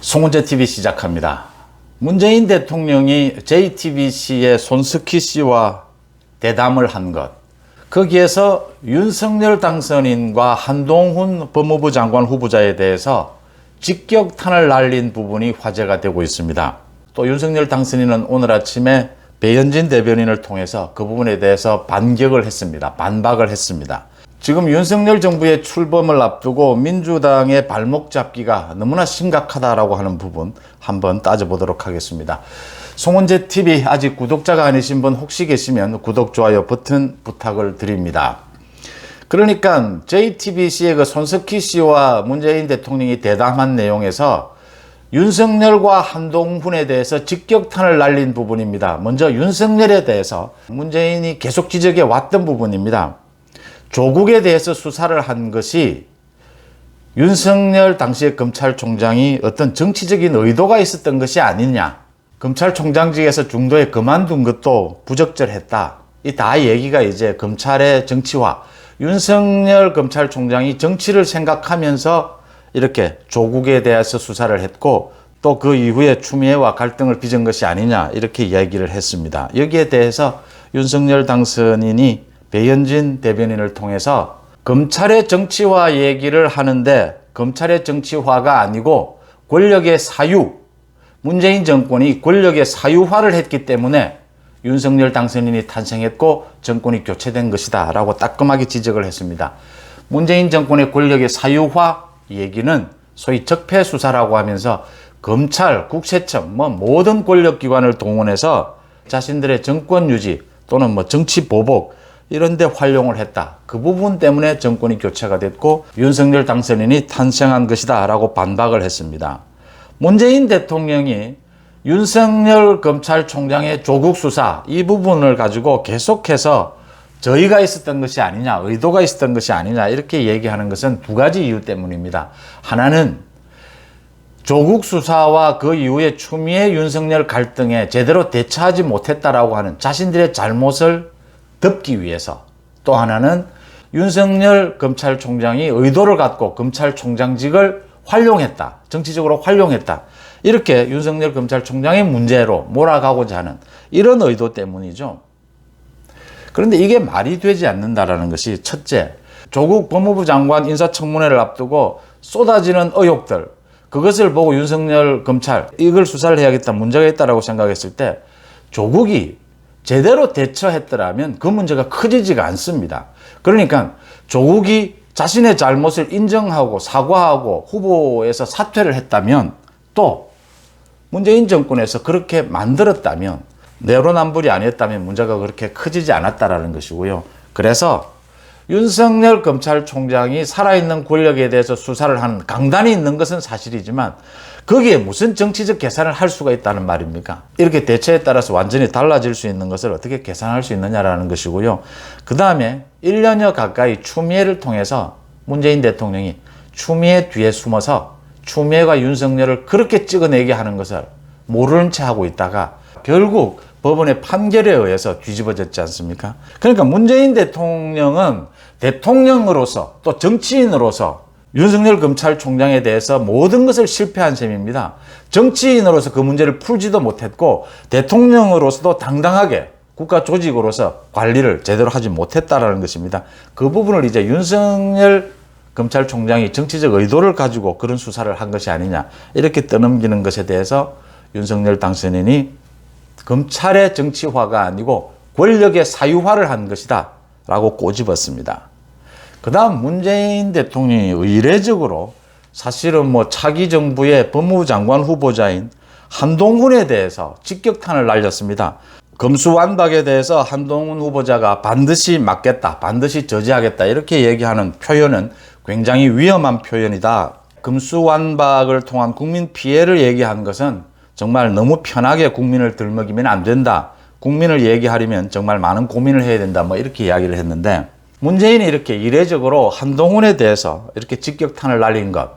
송은재 TV 시작합니다. 문재인 대통령이 JTBC의 손석희 씨와 대담을 한 것. 거기에서 윤석열 당선인과 한동훈 법무부 장관 후보자에 대해서 직격탄을 날린 부분이 화제가 되고 있습니다. 또 윤석열 당선인은 오늘 아침에 배현진 대변인을 통해서 그 부분에 대해서 반격을 했습니다. 반박을 했습니다. 지금 윤석열 정부의 출범을 앞두고 민주당의 발목 잡기가 너무나 심각하다라고 하는 부분 한번 따져보도록 하겠습니다. 송원재 TV 아직 구독자가 아니신 분 혹시 계시면 구독, 좋아요 버튼 부탁을 드립니다. 그러니까 JTBC의 그 손석희 씨와 문재인 대통령이 대담한 내용에서 윤석열과 한동훈에 대해서 직격탄을 날린 부분입니다. 먼저 윤석열에 대해서 문재인이 계속 지적해 왔던 부분입니다. 조국에 대해서 수사를 한 것이 윤석열 당시의 검찰총장이 어떤 정치적인 의도가 있었던 것이 아니냐. 검찰총장직에서 중도에 그만둔 것도 부적절했다. 이 다 얘기가 이제 검찰의 정치화. 윤석열 검찰총장이 정치를 생각하면서 이렇게 조국에 대해서 수사를 했고 또 그 이후에 추미애와 갈등을 빚은 것이 아니냐 이렇게 이야기를 했습니다. 여기에 대해서 윤석열 당선인이 배현진 대변인을 통해서 검찰의 정치화 얘기를 하는데 검찰의 정치화가 아니고 권력의 사유, 문재인 정권이 권력의 사유화를 했기 때문에 윤석열 당선인이 탄생했고 정권이 교체된 것이다 라고 따끔하게 지적을 했습니다. 문재인 정권의 권력의 사유화 얘기는 소위 적폐 수사라고 하면서 검찰, 국세청, 뭐 모든 권력기관을 동원해서 자신들의 정권 유지 또는 뭐 정치 보복 이런 데 활용을 했다. 그 부분 때문에 정권이 교체가 됐고 윤석열 당선인이 탄생한 것이다 라고 반박을 했습니다. 문재인 대통령이 윤석열 검찰총장의 조국 수사 이 부분을 가지고 계속해서 저희가 있었던 것이 아니냐, 의도가 있었던 것이 아니냐 이렇게 얘기하는 것은 두 가지 이유 때문입니다. 하나는 조국 수사와 그 이후에 추미애 윤석열 갈등에 제대로 대처하지 못했다라고 하는 자신들의 잘못을 덮기 위해서 또 하나는 윤석열 검찰총장이 의도를 갖고 검찰총장직을 활용했다. 정치적으로 활용했다. 이렇게 윤석열 검찰총장의 문제로 몰아가고자 하는 이런 의도 때문이죠. 그런데 이게 말이 되지 않는다라는 것이 첫째, 조국 법무부 장관 인사청문회를 앞두고 쏟아지는 의혹들, 그것을 보고 윤석열 검찰 이걸 수사를 해야겠다, 문제가 있다라고 생각했을 때 조국이 제대로 대처했더라면 그 문제가 커지지가 않습니다. 그러니까 조국이 자신의 잘못을 인정하고 사과하고 후보에서 사퇴를 했다면 또 문재인 정권에서 그렇게 만들었다면 내로남불이 아니었다면 문제가 그렇게 커지지 않았다라는 것이고요. 그래서 윤석열 검찰총장이 살아있는 권력에 대해서 수사를 하는 강단이 있는 것은 사실이지만 거기에 무슨 정치적 계산을 할 수가 있다는 말입니까? 이렇게 대처에 따라서 완전히 달라질 수 있는 것을 어떻게 계산할 수 있느냐라는 것이고요. 그 다음에 1년여 가까이 추미애를 통해서 문재인 대통령이 추미애 뒤에 숨어서 추미애가 윤석열을 그렇게 찍어내게 하는 것을 모르는 채 하고 있다가 결국 법원의 판결에 의해서 뒤집어졌지 않습니까? 그러니까 문재인 대통령은 대통령으로서 또 정치인으로서 윤석열 검찰총장에 대해서 모든 것을 실패한 셈입니다. 정치인으로서 그 문제를 풀지도 못했고 대통령으로서도 당당하게 국가 조직으로서 관리를 제대로 하지 못했다라는 것입니다. 그 부분을 이제 윤석열 검찰총장이 정치적 의도를 가지고 그런 수사를 한 것이 아니냐 이렇게 떠넘기는 것에 대해서 윤석열 당선인이 검찰의 정치화가 아니고 권력의 사유화를 한 것이다 라고 꼬집었습니다. 그 다음 문재인 대통령이 의례적으로 사실은 뭐 차기 정부의 법무부 장관 후보자인 한동훈에 대해서 직격탄을 날렸습니다. 검수완박에 대해서 한동훈 후보자가 반드시 막겠다, 반드시 저지하겠다 이렇게 얘기하는 표현은 굉장히 위험한 표현이다. 검수완박을 통한 국민 피해를 얘기한 것은 정말 너무 편하게 국민을 들먹이면 안 된다. 국민을 얘기하려면 정말 많은 고민을 해야 된다. 뭐 이렇게 이야기를 했는데 문재인이 이렇게 이례적으로 한동훈에 대해서 이렇게 직격탄을 날린 것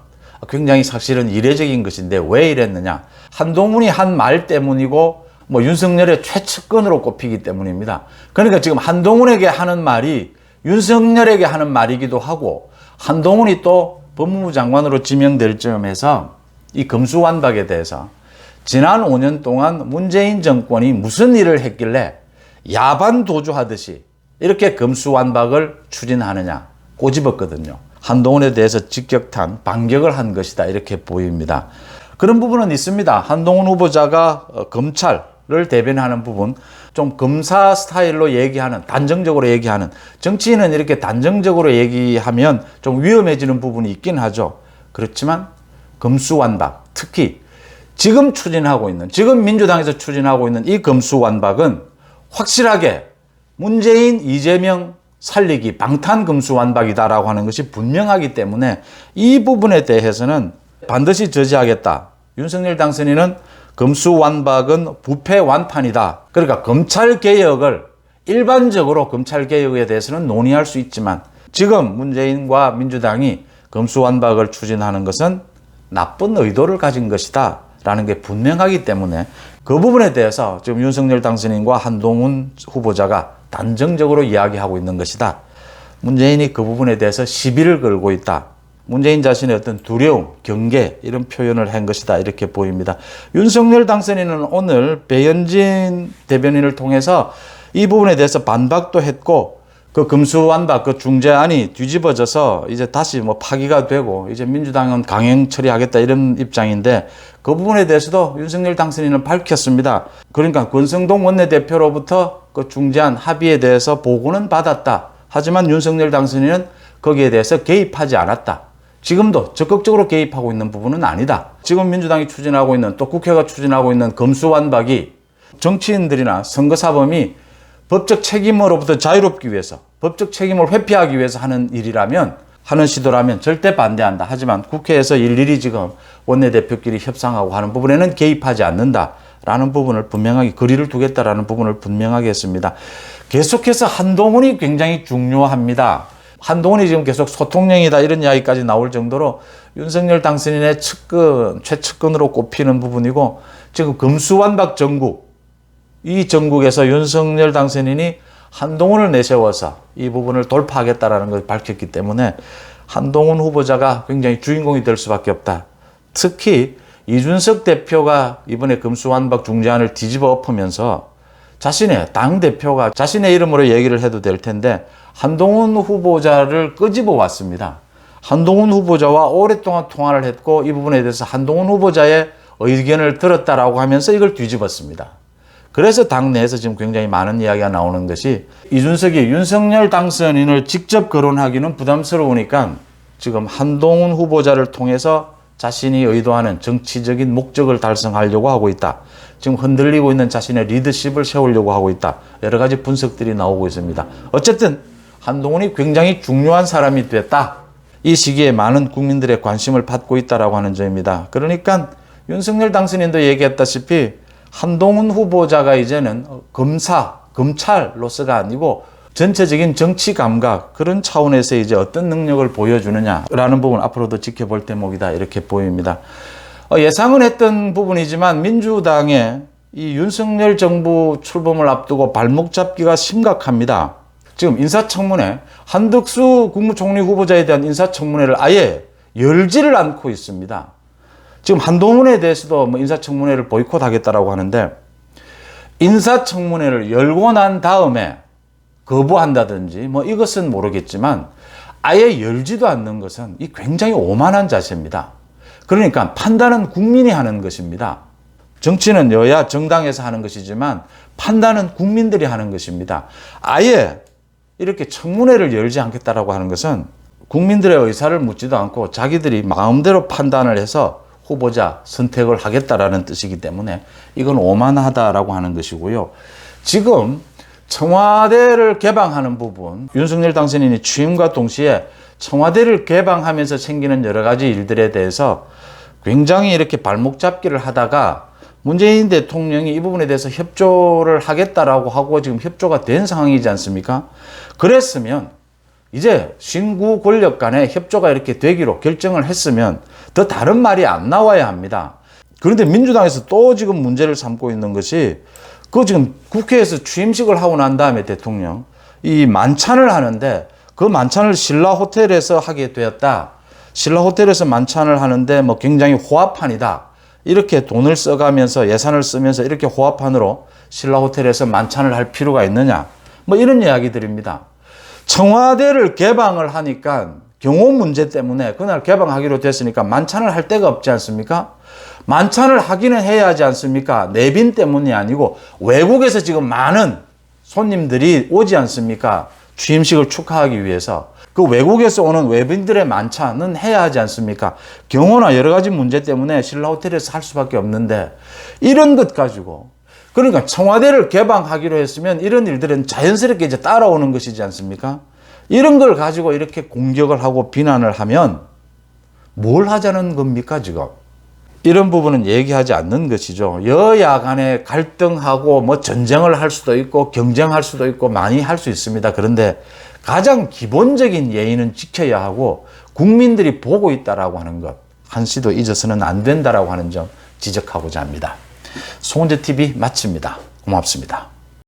굉장히 사실은 이례적인 것인데 왜 이랬느냐. 한동훈이 한 말 때문이고 뭐 윤석열의 최측근으로 꼽히기 때문입니다. 그러니까 지금 한동훈에게 하는 말이 윤석열에게 하는 말이기도 하고 한동훈이 또 법무부 장관으로 지명될 점에서 이 금수완박에 대해서 지난 5년 동안 문재인 정권이 무슨 일을 했길래 야반 도주하듯이 이렇게 금수완박을 추진하느냐 꼬집었거든요. 한동훈에 대해서 직격탄 반격을 한 것이다 이렇게 보입니다. 그런 부분은 있습니다. 한동훈 후보자가 어, 검찰을 대변하는 부분, 좀 검사 스타일로 얘기하는, 단정적으로 얘기하는, 정치인은 이렇게 단정적으로 얘기하면 좀 위험해지는 부분이 있긴 하죠. 그렇지만 금수완박, 특히 지금 추진하고 있는, 지금 민주당에서 추진하고 있는 이 금수완박은 확실하게 문재인, 이재명 살리기 방탄 금수완박이다라고 하는 것이 분명하기 때문에 이 부분에 대해서는 반드시 저지하겠다. 윤석열 당선인은 금수완박은 부패 완판이다. 그러니까 검찰 개혁을 일반적으로 검찰 개혁에 대해서는 논의할 수 있지만 지금 문재인과 민주당이 금수완박을 추진하는 것은 나쁜 의도를 가진 것이다. 라는 게 분명하기 때문에 그 부분에 대해서 지금 윤석열 당선인과 한동훈 후보자가 단정적으로 이야기하고 있는 것이다. 문재인이 그 부분에 대해서 시비를 걸고 있다. 문재인 자신의 어떤 두려움, 경계 이런 표현을 한 것이다 이렇게 보입니다. 윤석열 당선인은 오늘 배현진 대변인을 통해서 이 부분에 대해서 반박도 했고 그 금수완박 그 중재안이 뒤집어져서 이제 다시 뭐 파기가 되고 이제 민주당은 강행 처리하겠다 이런 입장인데 그 부분에 대해서도 윤석열 당선인은 밝혔습니다. 그러니까 권성동 원내대표로부터 그 중재안 합의에 대해서 보고는 받았다. 하지만 윤석열 당선인은 거기에 대해서 개입하지 않았다. 지금도 적극적으로 개입하고 있는 부분은 아니다. 지금 민주당이 추진하고 있는 또 국회가 추진하고 있는 검수완박이 정치인들이나 선거사범이 법적 책임으로부터 자유롭기 위해서 법적 책임을 회피하기 위해서 하는 일이라면 하는 시도라면 절대 반대한다. 하지만 국회에서 일일이 지금 원내대표끼리 협상하고 하는 부분에는 개입하지 않는다 라는 부분을 분명하게 거리를 두겠다라는 부분을 분명하게 했습니다. 계속해서 한동훈이 굉장히 중요합니다. 한동훈이 지금 계속 소통령이다 이런 이야기까지 나올 정도로 윤석열 당선인의 측근, 최측근으로 꼽히는 부분이고 지금 금수완박 정국, 이 전국에서 윤석열 당선인이 한동훈을 내세워서 이 부분을 돌파하겠다라는 것을 밝혔기 때문에 한동훈 후보자가 굉장히 주인공이 될 수밖에 없다. 특히 이준석 대표가 이번에 금수완박 중재안을 뒤집어 엎으면서 자신의 당 대표가 자신의 이름으로 얘기를 해도 될 텐데 한동훈 후보자를 끄집어 왔습니다. 한동훈 후보자와 오랫동안 통화를 했고 이 부분에 대해서 한동훈 후보자의 의견을 들었다라고 하면서 이걸 뒤집었습니다. 그래서 당내에서 지금 굉장히 많은 이야기가 나오는 것이 이준석이 윤석열 당선인을 직접 거론하기는 부담스러우니까 지금 한동훈 후보자를 통해서 자신이 의도하는 정치적인 목적을 달성하려고 하고 있다. 지금 흔들리고 있는 자신의 리더십을 세우려고 하고 있다. 여러 가지 분석들이 나오고 있습니다. 어쨌든 한동훈이 굉장히 중요한 사람이 됐다. 이 시기에 많은 국민들의 관심을 받고 있다라고 하는 점입니다. 그러니까 윤석열 당선인도 얘기했다시피 한동훈 후보자가 이제는 검사, 검찰로서가 아니고 전체적인 정치 감각 그런 차원에서 이제 어떤 능력을 보여주느냐라는 부분 앞으로도 지켜볼 대목이다 이렇게 보입니다. 어, 예상은 했던 부분이지만 민주당의 이 윤석열 정부 출범을 앞두고 발목 잡기가 심각합니다. 지금 인사청문회 한덕수 국무총리 후보자에 대한 인사청문회를 아예 열지를 않고 있습니다. 지금 한동훈에 대해서도 뭐 인사청문회를 보이콧하겠다라고 하는데 인사청문회를 열고 난 다음에 거부한다든지 뭐 이것은 모르겠지만 아예 열지도 않는 것은 이 굉장히 오만한 자세입니다. 그러니까 판단은 국민이 하는 것입니다. 정치는 여야 정당에서 하는 것이지만 판단은 국민들이 하는 것입니다. 아예 이렇게 청문회를 열지 않겠다라고 하는 것은 국민들의 의사를 묻지도 않고 자기들이 마음대로 판단을 해서 후보자 선택을 하겠다라는 뜻이기 때문에 이건 오만하다라고 하는 것이고요. 지금 청와대를 개방하는 부분, 윤석열 당선인이 취임과 동시에 청와대를 개방하면서 생기는 여러 가지 일들에 대해서 굉장히 이렇게 발목 잡기를 하다가 문재인 대통령이 이 부분에 대해서 협조를 하겠다라고 하고 지금 협조가 된 상황이지 않습니까? 그랬으면 이제 신구 권력 간의 협조가 이렇게 되기로 결정을 했으면 더 다른 말이 안 나와야 합니다. 그런데 민주당에서 또 지금 문제를 삼고 있는 것이 그 지금 국회에서 취임식을 하고 난 다음에 대통령 이 만찬을 하는데 그 만찬을 신라 호텔에서 하게 되었다. 신라 호텔에서 만찬을 하는데 뭐 굉장히 호화판이다. 이렇게 돈을 써가면서 예산을 쓰면서 이렇게 호화판으로 신라 호텔에서 만찬을 할 필요가 있느냐. 뭐 이런 이야기들입니다. 청와대를 개방을 하니까 경호 문제 때문에 그날 개방하기로 됐으니까 만찬을 할 데가 없지 않습니까? 만찬을 하기는 해야 하지 않습니까? 내빈 때문이 아니고 외국에서 지금 많은 손님들이 오지 않습니까? 취임식을 축하하기 위해서. 그 외국에서 오는 외빈들의 만찬은 해야 하지 않습니까? 경호나 여러 가지 문제 때문에 신라 호텔에서 할 수밖에 없는데 이런 것 가지고 그러니까 청와대를 개방하기로 했으면 이런 일들은 자연스럽게 이제 따라오는 것이지 않습니까? 이런 걸 가지고 이렇게 공격을 하고 비난을 하면 뭘 하자는 겁니까, 지금? 이런 부분은 얘기하지 않는 것이죠. 여야 간에 갈등하고 뭐 전쟁을 할 수도 있고 경쟁할 수도 있고 많이 할 수 있습니다. 그런데 가장 기본적인 예의는 지켜야 하고 국민들이 보고 있다라고 하는 것 한시도 잊어서는 안 된다라고 하는 점 지적하고자 합니다. 송은재 TV 마칩니다. 고맙습니다.